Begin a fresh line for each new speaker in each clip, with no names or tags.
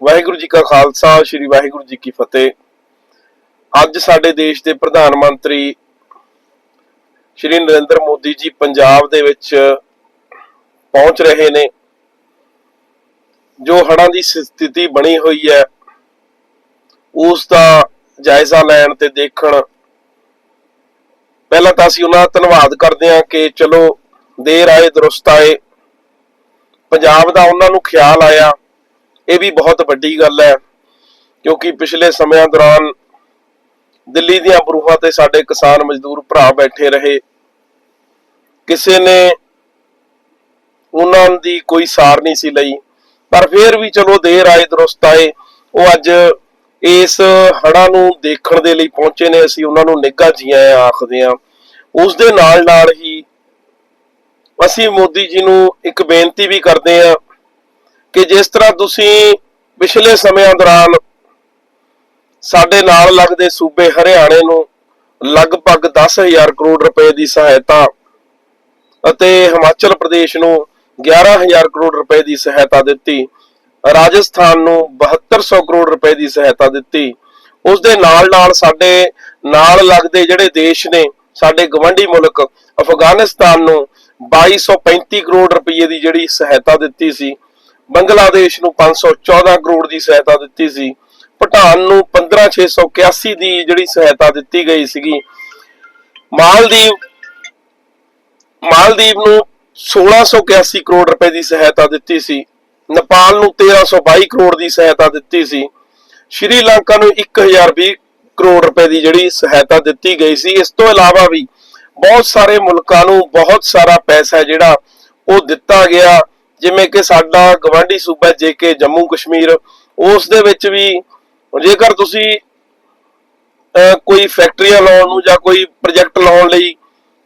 ਵਾਹਿਗੁਰੂ ਜੀ ਕਾ ਖਾਲਸਾ, ਸ੍ਰੀ ਵਾਹਿਗੁਰੂ ਜੀ ਕੀ ਫਤਿਹ। ਅੱਜ ਸਾਡੇ ਦੇਸ਼ ਦੇ ਪ੍ਰਧਾਨ ਮੰਤਰੀ ਸ਼੍ਰੀ ਨਰਿੰਦਰ ਮੋਦੀ ਜੀ ਪੰਜਾਬ ਦੇ ਵਿੱਚ ਪਹੁੰਚ ਰਹੇ ਨੇ, ਜੋ ਹੜਾਂ ਦੀ ਸਥਿਤੀ ਬਣੀ ਹੋਈ ਹੈ, ਉਸ ਦਾ ਜਾਇਜ਼ਾ ਲੈਣ ਤੇ ਦੇਖਣ। ਪਹਿਲਾਂ ਤਾਂ ਅਸੀਂ ਉਹਨਾਂ ਦਾ ਧੰਨਵਾਦ ਕਰਦੇ ਹਾਂ ਕਿ ਚਲੋ ਦੇਰ ਆਏ, ਦਰੁਸਤ ਆਏ। ਪੰਜਾਬ ਦਾ ਉਹਨਾਂ ਨੂੰ ਖਿਆਲ ਆਇਆ। ਇਹ ਵੀ ਬਹੁਤ ਵੱਡੀ ਗੱਲ ਹੈ, ਕਿਉਂਕਿ ਪਿਛਲੇ ਸਮਿਆਂ ਦੌਰਾਨ ਦਿੱਲੀ ਦੀਆਂ ਬਰੂਹਾਂ ਤੇ ਸਾਡੇ ਕਿਸਾਨ ਮਜ਼ਦੂਰ ਭਰਾ ਬੈਠੇ ਰਹੇ। ਕਿਸੇ ਨੇ ਉਹਨਾਂ ਦੀ ਕੋਈ ਸਾਰ ਨਹੀਂ ਸੀ ਲਈ। ਪਰ ਫਿਰ ਵੀ ਚਲੋ ਦੇਰ ਆਏ, ਦਰੁਸਤ ਆਏ। ਉਹ ਅੱਜ ਇਸ ਹੜ੍ਹਾਂ ਨੂੰ ਦੇਖਣ ਦੇ ਲਈ ਪਹੁੰਚੇ ਨੇ। ਅਸੀਂ ਉਹਨਾਂ ਨੂੰ ਨਿੱਘਾ ਜੀਆਂ ਆਖਦੇ ਆ। ਉਸ ਦੇ ਨਾਲ ਨਾਲ ਹੀ ਅਸੀਂ ਮੋਦੀ ਜੀ ਨੂੰ ਇੱਕ ਬੇਨਤੀ ਵੀ ਕਰਦੇ ਆ ਕਿ ਜਿਸ ਤਰ੍ਹਾਂ ਤੁਸੀਂ ਪਿਛਲੇ ਸਮਿਆਂ ਦੌਰਾਨ ਸਾਡੇ ਨਾਲ ਲੱਗਦੇ ਸੂਬੇ ਹਰਿਆਣੇ ਨੂੰ ਲਗਭਗ 10000 ਕਰੋੜ ਰੁਪਏ ਦੀ ਸਹਾਇਤਾ ਅਤੇ ਹਿਮਾਚਲ ਪ੍ਰਦੇਸ਼ ਨੂੰ 11000 ਕਰੋੜ ਰੁਪਏ ਦੀ ਸਹਾਇਤਾ ਦਿੱਤੀ, ਰਾਜਸਥਾਨ ਨੂੰ 7200 ਕਰੋੜ ਰੁਪਏ ਦੀ ਸਹਾਇਤਾ ਦਿੱਤੀ, ਉਸ ਦੇ ਨਾਲ ਨਾਲ ਸਾਡੇ ਨਾਲ ਲੱਗਦੇ ਜਿਹੜੇ ਦੇਸ਼ ਨੇ, ਸਾਡੇ ਗਵੰਡੀ ਮੁਲਕ ਅਫਗਾਨਿਸਤਾਨ ਨੂੰ 2235 ਕਰੋੜ ਰੁਪਏ ਦੀ ਜਿਹੜੀ ਸਹਾਇਤਾ ਦਿੱਤੀ ਸੀ ਬੰਗਲਾਦੇਸ਼ ਨੂੰ 514 ਕਰੋੜ ਦੀ ਸਹਾਇਤਾ ਦਿੱਤੀ ਸੀ। ਭੂਟਾਨ ਨੂੰ 15681 ਦੀ ਜਿਹੜੀ ਸਹਾਇਤਾ ਦਿੱਤੀ ਗਈ ਸੀਗੀ। ਮਾਲਦੀਵ ਮਾਲਦੀਵ ਨੂੰ 1681 ਕਰੋੜ ਰੁਪਏ ਦੀ ਸਹਾਇਤਾ ਦਿੱਤੀ ਸੀ। ਨੇਪਾਲ ਨੂੰ 1322 ਕਰੋੜ ਦੀ ਸਹਾਇਤਾ ਦਿੱਤੀ ਸੀ। ਸ਼੍ਰੀਲੰਕਾ ਨੂੰ 1020 ਕਰੋੜ ਰੁਪਏ ਦੀ ਜਿਹੜੀ ਸਹਾਇਤਾ ਦਿੱਤੀ ਗਈ ਸੀ। ਇਸ ਤੋਂ ਇਲਾਵਾ ਵੀ ਬਹੁਤ ਸਾਰੇ ਮੁਲਕਾਂ ਨੂੰ ਬਹੁਤ ਸਾਰਾ ਪੈਸਾ ਹੈ ਜਿਹੜਾ ਉਹ ਦਿੱਤਾ ਗਿਆ। ਜਿਵੇਂ ਕਿ ਸਾਡਾ ਗਵਾਂਢੀ ਸੂਬਾ ਜੇਕੇ ਜੰਮੂ ਕਸ਼ਮੀਰ ਉਸ ਦੇ ਵਿੱਚ ਵੀ ਜੇਕਰ ਤੁਸੀਂ ਅਹ, ਕੋਈ ਫੈਕਟਰੀਆਂ ਲਾਉਣ ਨੂੰ ਜਾਂ ਕੋਈ ਪ੍ਰੋਜੈਕਟ ਲਾਉਣ ਲਈ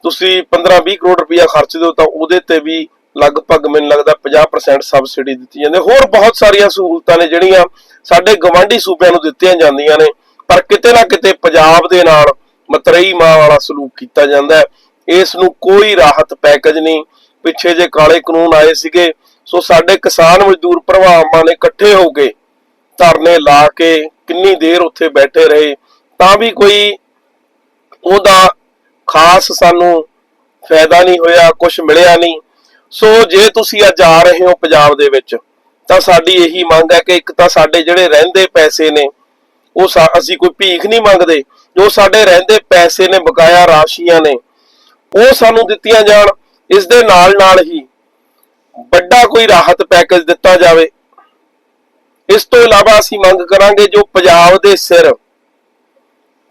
ਤੁਸੀਂ 15-20 ਕਰੋੜ ਰੁਪਇਆ ਖਰਚ ਦਿਓ ਤਾਂ ਉਹਦੇ ਤੇ ਵੀ ਲਗਭਗ ਮੈਨੂੰ ਲੱਗਦਾ 50% ਸਬਸਿਡੀ ਦਿੱਤੀ ਜਾਂਦੀ ਹੋਰ ਬਹੁਤ ਸਾਰੀਆਂ ਸਹੂਲਤਾਂ ਨੇ ਜਿਹੜੀਆਂ ਸਾਡੇ ਗਵਾਂਢੀ ਸੂਬਿਆਂ ਨੂੰ ਦਿੱਤੀਆਂ ਜਾਂਦੀਆਂ ਨੇ ਪਰ ਕਿਤੇ ਨਾ ਕਿਤੇ ਪੰਜਾਬ ਦੇ ਨਾਲ ਮਤਰਈ ਮਾਂ ਵਾਲਾ ਸਲੂਕ ਕੀਤਾ ਜਾਂਦਾ ਹੈ। ਇਸ ਨੂੰ ਕੋਈ ਰਾਹਤ ਪੈਕੇਜ ਨਹੀਂ। ਪਿੱਛੇ ਜੇ ਕਾਲੇ ਕਾਨੂੰਨ ਆਏ ਸੀਗੇ ਸੋ ਸਾਡੇ ਕਿਸਾਨ ਮਜ਼ਦੂਰ ਭਰਾਵਾਂ ਨੇ ਇਕੱਠੇ ਹੋ ਕੇ ਧਰਨੇ ਲਾ ਕੇ ਕਿੰਨੀ ਦੇਰ ਉੱਥੇ ਬੈਠੇ ਰਹੇ, ਤਾਂ ਵੀ ਕੋਈ ਉਹਦਾ ਖਾਸ ਸਾਨੂੰ ਫਾਇਦਾ ਨਹੀਂ ਹੋਇਆ ਕੁਝ ਮਿਲਿਆ ਨਹੀਂ। ਸੋ ਜੇ ਤੁਸੀਂ ਅੱਜ ਆ ਰਹੇ ਹੋ ਪੰਜਾਬ ਦੇ ਵਿੱਚ, ਤਾਂ ਸਾਡੀ ਇਹੀ ਮੰਗ ਹੈ ਕਿ ਇੱਕ ਤਾਂ ਸਾਡੇ ਜਿਹੜੇ ਰਹਿੰਦੇ ਪੈਸੇ ਨੇ, ਉਹ ਅਸੀਂ ਕੋਈ ਭੀਖ ਨਹੀਂ ਮੰਗਦੇ, ਜੋ ਸਾਡੇ ਰਹਿੰਦੇ ਪੈਸੇ ਨੇ, ਬਕਾਇਆ ਰਾਸ਼ੀਆਂ ਨੇ, ਉਹ ਸਾਨੂੰ ਦਿੱਤੀਆਂ ਜਾਣ, ਇਸ ਦੇ ਨਾਲ ਨਾਲ ਹੀ ਵੱਡਾ ਕੋਈ ਰਾਹਤ ਪੈਕੇਜ ਦਿੱਤਾ ਜਾਵੇ। ਇਸ ਤੋਂ ਇਲਾਵਾ ਅਸੀਂ ਮੰਗ ਕਰਾਂਗੇ ਜੋ ਪੰਜਾਬ ਦੇ ਸਿਰ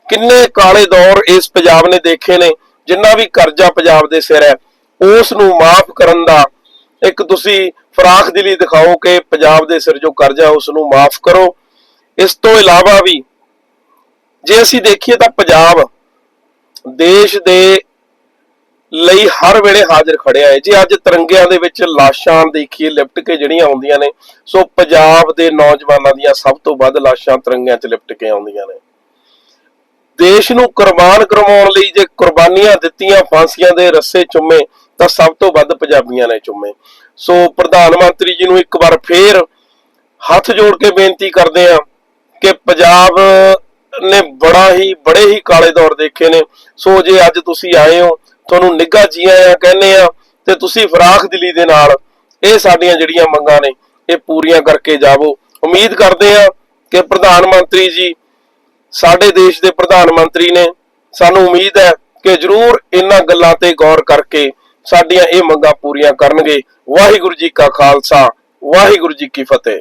ਕਿੰਨੇ ਕਾਲੇ ਦੌਰ ਇਸ ਪੰਜਾਬ ਨੇ ਦੇਖੇ ਨੇ, ਜਿੰਨਾ ਵੀ ਕਰਜ਼ਾ ਪੰਜਾਬ ਦੇ ਸਿਰ ਹੈ ਉਸ ਨੂੰ ਮਾਫ ਕਰਨ ਦਾ ਇੱਕ ਤੁਸੀਂ ਫਰਾਖ ਦਿਲੀ ਦਿਖਾਓ ਕਿ ਪੰਜਾਬ ਦੇ ਸਿਰ ਜੋ ਕਰਜ਼ਾ ਉਸ ਨੂੰ ਮਾਫ ਕਰੋ। ਇਸ ਤੋਂ ਇਲਾਵਾ ਵੀ ਜੇ ਅਸੀਂ ਦੇਖੀਏ ਤਾਂ ਪੰਜਾਬ ਦੇਸ਼ ਦੇ ਲਈ ਹਰ ਵੇਲੇ ਹਾਜ਼ਰ ਖੜਿਆ ਹੈ ਜੇ। ਅੱਜ ਤਿਰੰਗਿਆਂ ਦੇ ਵਿੱਚ ਲਾਸ਼ਾਂ ਦੇਖੀਏ, ਲਿਪਟ ਕੇ ਜਿਹੜੀਆਂ ਆਉਂਦੀਆਂ ਨੇ। ਸੋ ਪੰਜਾਬ ਦੇ ਨੌਜਵਾਨਾਂ ਦੀਆਂ ਸਭ ਤੋਂ ਵੱਧ ਲਾਸ਼ਾਂ ਤਿਰੰਗਿਆਂ 'ਚ ਲਿਪਟ ਕੇ ਆਉਂਦੀਆਂ ਨੇ। ਦੇਸ਼ ਨੂੰ ਕੁਰਬਾਨ ਕਰਵਾਉਣ ਲਈ ਜੇ ਕੁਰਬਾਨੀਆਂ ਦਿੱਤੀਆਂ ਫਾਂਸੀਆਂ ਦੇ ਰੱਸੇ ਚੁੰਮੇ, ਤਾਂ ਸਭ ਤੋਂ ਵੱਧ ਪੰਜਾਬੀਆਂ ਨੇ ਚੁੰਮੇ। ਸੋ ਪ੍ਰਧਾਨ ਮੰਤਰੀ ਜੀ ਨੂੰ ਇੱਕ ਵਾਰ ਫੇਰ ਹੱਥ ਜੋੜ ਕੇ ਬੇਨਤੀ ਕਰਦੇ ਆ ਕਿ ਪੰਜਾਬ ਨੇ ਬੜਾ ਹੀ, ਬੜੇ ਹੀ ਕਾਲੇ ਦੌਰ ਦੇਖੇ ਨੇ। ਸੋ ਜੇ ਅੱਜ ਤੁਸੀਂ ਆਏ ਹੋ ਤੁਹਾਨੂੰ ਨਿੱਘਾ ਜੀ ਆਇਆਂ ਕਹਿੰਦੇ ਆ, ਤੇ ਤੁਸੀਂ ਫਰਾਖ ਦਿਲੀ ਦੇ ਨਾਲ ਇਹ ਸਾਡੀਆਂ ਜਿਹੜੀਆਂ ਮੰਗਾਂ ਨੇ, ਇਹ ਪੂਰੀਆਂ ਕਰਕੇ ਜਾਵੋ। ਉਮੀਦ ਕਰਦੇ ਆ ਕਿ ਪ੍ਰਧਾਨ ਮੰਤਰੀ ਜੀ ਸਾਡੇ ਦੇਸ਼ ਦੇ ਪ੍ਰਧਾਨ ਮੰਤਰੀ ਨੇ ਸਾਨੂੰ ਉਮੀਦ ਹੈ ਕਿ ਜ਼ਰੂਰ ਇਹਨਾਂ ਗੱਲਾਂ ਤੇ ਗੌਰ ਕਰਕੇ ਸਾਡੀਆਂ ਇਹ ਮੰਗਾਂ ਪੂਰੀਆਂ ਕਰਨਗੇ। ਵਾਹਿਗੁਰੂ ਜੀ ਕਾ ਖਾਲਸਾ, ਵਾਹਿਗੁਰੂ ਜੀ ਕੀ ਫਤਿਹ।